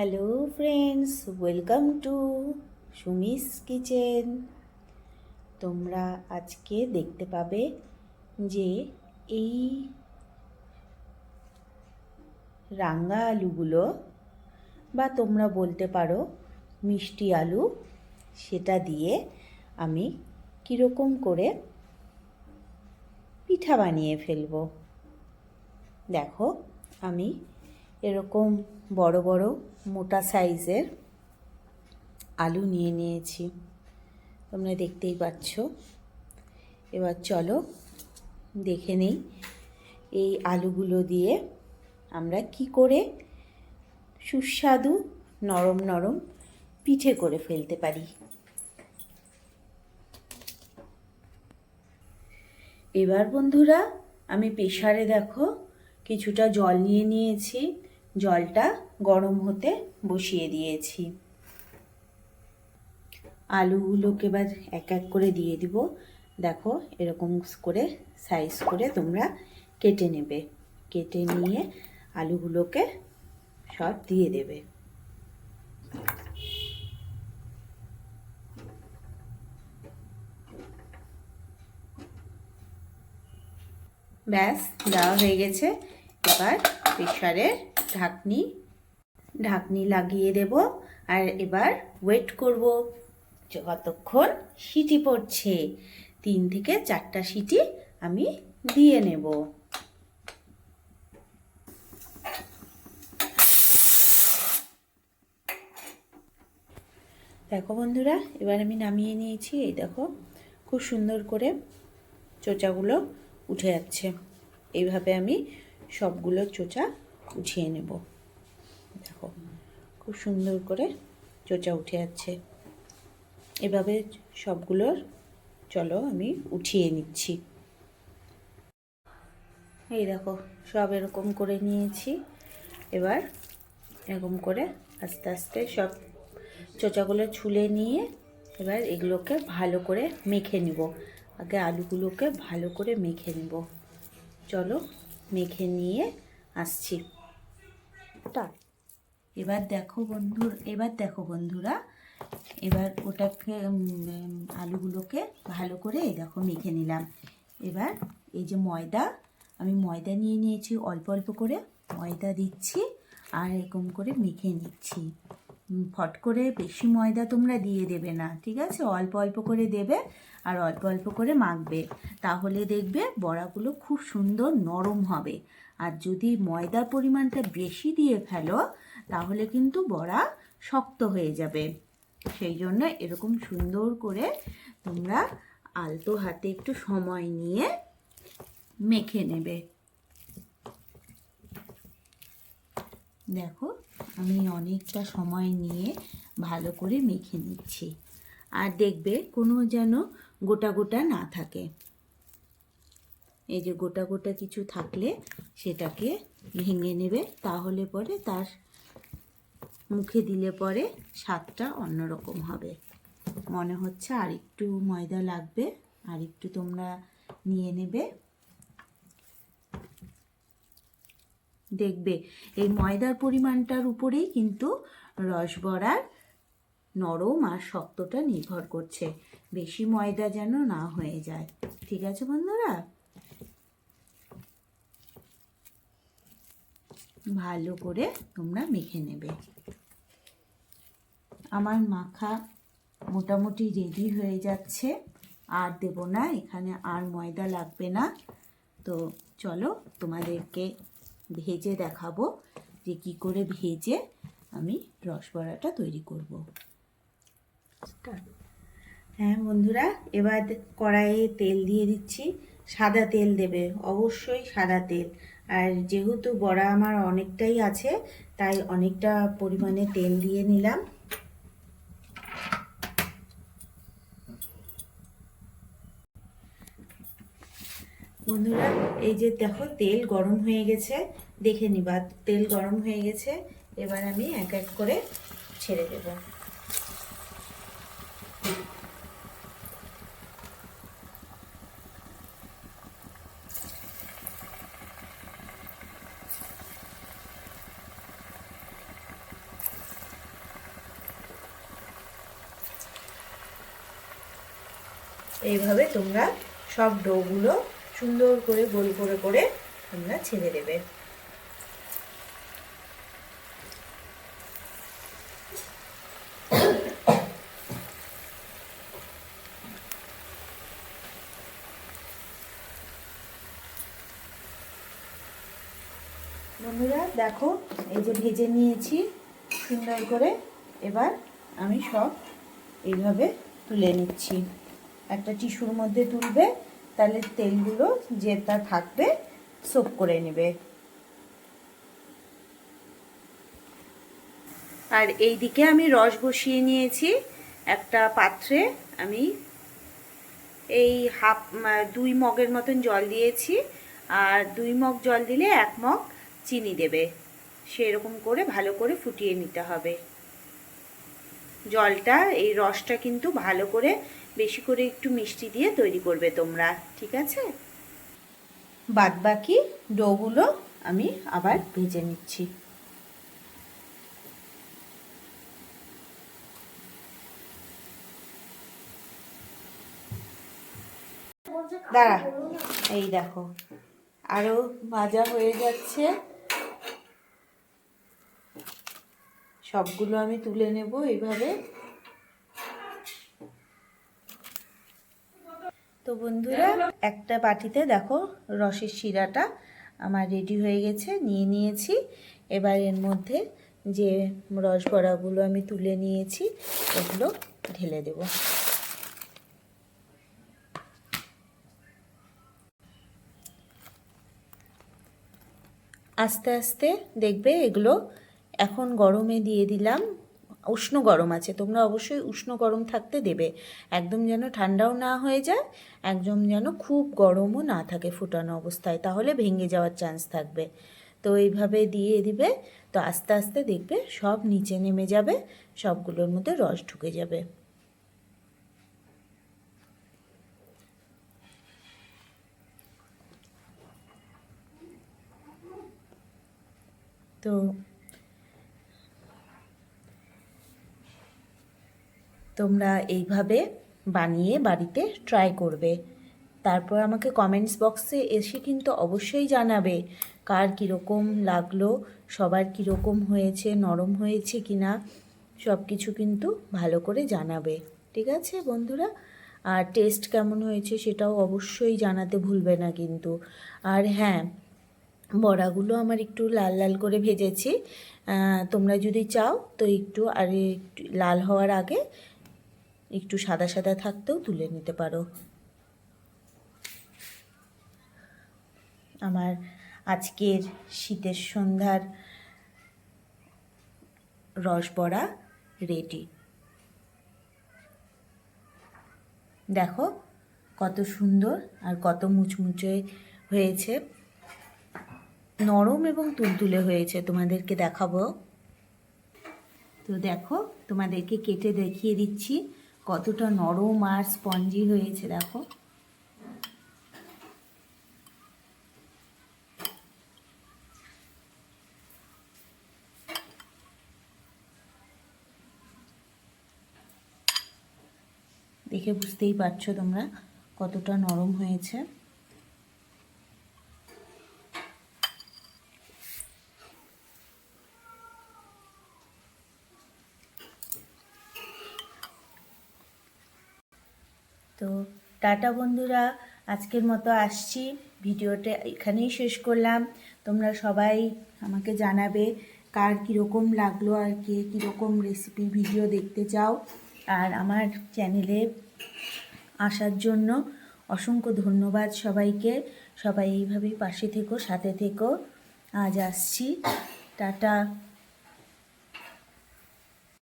Hello friends welcome to Sumi's kitchen তোমরা আজকে দেখতে পাবে যে এই রাঙা আলুগুলো বা তোমরা বলতে পারো মিষ্টি আলু, সেটা দিয়ে আমি কীরকম করে পিঠা বানিয়ে ফেলব। দেখো, আমি এরকম বড় বড় মোটা সাইজের আলু নিয়ে নিয়েছি। তোমরা দেখতেই পাচ্ছ। এবার চলো দেখে নেই এই আলুগুলো দিয়ে আমরা কি করে সুস্বাদু নরম নরম পিঠে করে ফেলতে পারি। এবার বন্ধুরা, আমি প্রেশারে দেখো, কিছুটা জল নিয়ে নিয়েছি। জলটা গরম হতে বসিয়ে দিয়েছি। আলুগুলোকে এবার এক এক করে দিয়ে দিব। দেখো এরকম করে সাইজ করে তোমরা কেটে নেবে। কেটে নিয়ে আলুগুলোকে সব দিয়ে দেবে। ব্যাস, দেওয়া হয়ে গেছে। এবার প্রেশারের ঢাকনি ঢাকনি লাগিয়ে দেব আর এবার ওয়েট করব। কতক্ষণ সিটি পড়ছে, তিন থেকে চারটা সিটি আমি দিয়ে নেব। দেখো বন্ধুরা, এবার আমি নামিয়ে নিয়েছি। এই দেখো, খুব সুন্দর করে চোচাগুলো উঠে যাচ্ছে। এইভাবে আমি সবগুলো চোচা উঠিয়ে নেব। দেখো, খুব সুন্দর করে চোচা উঠে যাচ্ছে। এভাবে সবগুলোর চলো আমি উঠিয়ে নিচ্ছি। এই দেখো, সব এরকম করে নিয়েছি। এবার এরকম করে আস্তে আস্তে সব চোচাগুলো ছুলে নিয়ে এবার এগুলোকে ভালো করে মেখে নিব। আগে আলুগুলোকে ভালো করে মেখে নিব। চলো, মেখে নিয়ে আসছি। এবার দেখো বন্ধু এবার দেখো বন্ধুরা, এবার ওটাকে আলুগুলোকে ভালো করে দেখো মেখে নিলাম। এবার এই যে ময়দা, আমি ময়দা নিয়ে নিয়েছি অল্প অল্প করে, ময়দা দিচ্ছি আর এরকম করে মেখে নিচ্ছি। ফট করে বেশি ময়দা তোমরা দিয়ে দেবে না, ঠিক আছে? অল্প অল্প করে দেবে আর অল্প অল্প করে মাখবে। তাহলে দেখবে বড়াগুলো খুব সুন্দর নরম হবে। আর যদি ময়দার পরিমাণটা বেশি দিয়ে ফেলো, তাহলে কিন্তু বড়া শক্ত হয়ে যাবে। সেই জন্য এরকম সুন্দর করে তোমরা আলতো হাতে একটু সময় নিয়ে মেখে নেবে। দেখো, আমি অনেকটা সময় নিয়ে ভালো করে মেখে নিচ্ছি। আর দেখবে কোনো যেন গোটা গোটা না থাকে। এই যে গোটা গোটা কিছু থাকলে সেটাকে ভেঙে নেবে, তাহলে পরে তার মুখে দিলে পরে স্বাদটা অন্যরকম হবে। মনে হচ্ছে আর একটু ময়দা লাগবে, আর একটু তোমরা নিয়ে নেবে। দেখবে, এই ময়দার পরিমাণটার উপরেই কিন্তু রসবড়ার নরম আর শক্তটা নির্ভর করছে। বেশি ময়দা যেন না হয়ে যায়। ঠিক আছে বন্ধুরা? ভালো করে তোমরা মেখে নেবে। আমার মাখা মোটামুটি রেডি হয়ে যাচ্ছে। আর দেব না, এখানে আর ময়দা লাগবে না। তো চলো তোমাদেরকে ভেজে দেখাবো যে কি করে ভেজে আমি রসবড়াটা তৈরি করব। হ্যাঁ বন্ধুরা, এবার কড়াইয়ে তেল দিয়ে দিচ্ছি। সাদা তেল দেবে, অবশ্যই সাদা তেল। আর যেহেতু বড়া আমার অনেকটাই আছে, তাই অনেকটা পরিমাণে তেল দিয়ে নিলাম। বন্ধুরা, এই যে দেখো তেল গরম হয়ে গেছে, দেখে নিবা, তেল গরম হয়ে গেছে, এবার আমি এক এক করে ছেড়ে দেব। এইভাবে তোমরা সব ডোগুলো সুন্দর করে গোল করে করে তোমরা ছেড়ে দেবে। বন্ধুরা, দেখো, এই যে ভেজে নিয়েছি সুন্দর করে, এবার আমি সব এইভাবে তুলে নিচ্ছি। একটা টিস্যুর মধ্যে তুলবে, তাহলে তেলগুলো যেটা থাকবে সোপ করে নেবে। আর এই দিকে আমি রস বসিয়ে নিয়েছি, একটা পাত্রে আমি এই হাফ, দুই মগের মতন জল দিয়েছি, আর দুই মগ জল দিলে এক মগ চিনি দেবে। সেরকম করে ভালো করে ফুটিয়ে নিতে হবে। জলটা, এই রসটা কিন্তু ভালো করে বেশি করে একটু মিষ্টি দিয়ে তৈরি করবে তোমরা, ঠিক আছে? বাদ বাকি ডোগুলো আমি আবার ভেজে নিচ্ছি। দাঁড়া, এই দেখো আরও ভাজা হয়ে যাচ্ছে। সবগুলো আমি তুলে নেব এইভাবে। তো বন্ধুরা, একটা বাটিতে দেখো রসের শিরাটা আমার রেডি হয়ে গেছে, নিয়ে নিয়েছি। এবার এর মধ্যে যে রস বড়াগুলো আমি তুলে নিয়েছি ওগুলো ঢেলে দেবো। আস্তে আস্তে দেখবে এগুলো এখন গরমে দিয়ে দিলাম। উষ্ণ গরম আছে, তোমরা অবশ্যই উষ্ণ গরম থাকতে দেবে। একদম যেন ঠান্ডাও না হয়ে যায়, একদম যেন খুব গরমও না থাকে ফুটানো অবস্থায়, তাহলে ভেঙে যাওয়ার চান্স থাকবে। তো এইভাবে দিয়ে দিবে, তো আস্তে আস্তে দেখবে সব নিচে নেমে যাবে, সবগুলোর মধ্যে রস ঢুকে যাবে। তো তোমরা এইভাবে বানিয়ে বাড়িতে ট্রাই করবে। তারপর আমাকে কমেন্টস বক্সে এসে কিন্তু অবশ্যই জানাবে কার কীরকম লাগল, সবার কীরকম হয়েছে, নরম হয়েছে কি না সব কিছু কিন্তু ভালো করে জানাবে। ঠিক আছে বন্ধুরা? আর টেস্ট কেমন হয়েছে সেটাও অবশ্যই জানাতে ভুলবে না কিন্তু। আর হ্যাঁ বড়াগুলো আমার একটু লাল লাল করে ভেজেছি। তোমরা যদি চাও তো একটু, আর লাল হওয়ার আগে একটু সাদা সাদা থাকতেও তুলে নিতে পারো। আমার আজকের শীতের সন্ধ্যার রসবড়া রেডি। দেখো কত সুন্দর আর কত মুচমুচে হয়েছে। নরম এবং তুলতুলে হয়েছে, তোমাদেরকে দেখাবো। তো দেখো তোমাদেরকে কেটে দেখিয়ে দিচ্ছি। কতটা নরম আর স্পঞ্জি হয়েছে দেখো। দেখে বুঝতেই পারছ তোমরা কতটা নরম হয়েছে। তো টাটা বন্ধুরা, আজকের মতো আসছি। ভিডিওটা এখানেই শেষ করলাম। তোমরা সবাই আমাকে জানাবে কার কীরকম লাগল আর কে কীরকম রেসিপি ভিডিও দেখতে চাও। আর আমার চ্যানেলে আসার জন্য অসংখ্য ধন্যবাদ সবাইকে। সবাই এইভাবেই পাশে থেকো, সাথে থেকো। আজ আসছি। টাটা।